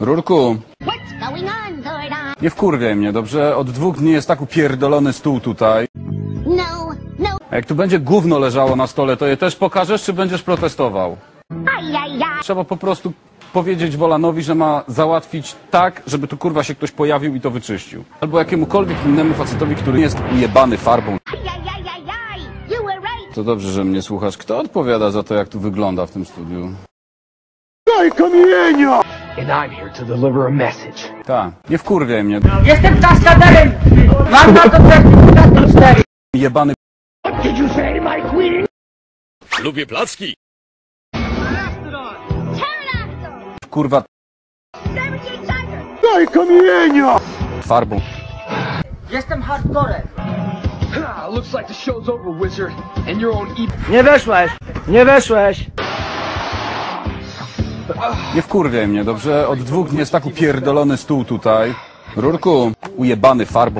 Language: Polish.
Rurku, What's going on, Zordon? nie wkurwiaj mnie, dobrze? Od dwóch dni jest tak upierdolony stół tutaj. No, no. A jak tu będzie gówno leżało na stole, to je też pokażesz, czy będziesz protestował? Ay. Trzeba po prostu powiedzieć Wolanowi, że ma załatwić tak, żeby tu kurwa się ktoś pojawił i to wyczyścił. Albo jakiemukolwiek innemu facetowi, który nie jest ujebany farbą. You were right. To dobrze, że mnie słuchasz. Kto odpowiada za to, jak tu wygląda w tym studiu? And I'm here to deliver a message. Tak, nie wkurwiaj mnie. Jestem kaskaderem! Mam na to certyfikat 4. Jebany What did you say, my queen? Lubię placki. Kurwa Saber Tiger. farbą. Jestem hardcorem. Looks like the show's over, wizard, and your own e- Nie weszłeś! Nie weszłeś! Nie wkurwiaj mnie, dobrze? Od dwóch dni jest tak upierdolony stół tutaj. Rurku, ujebany farbą.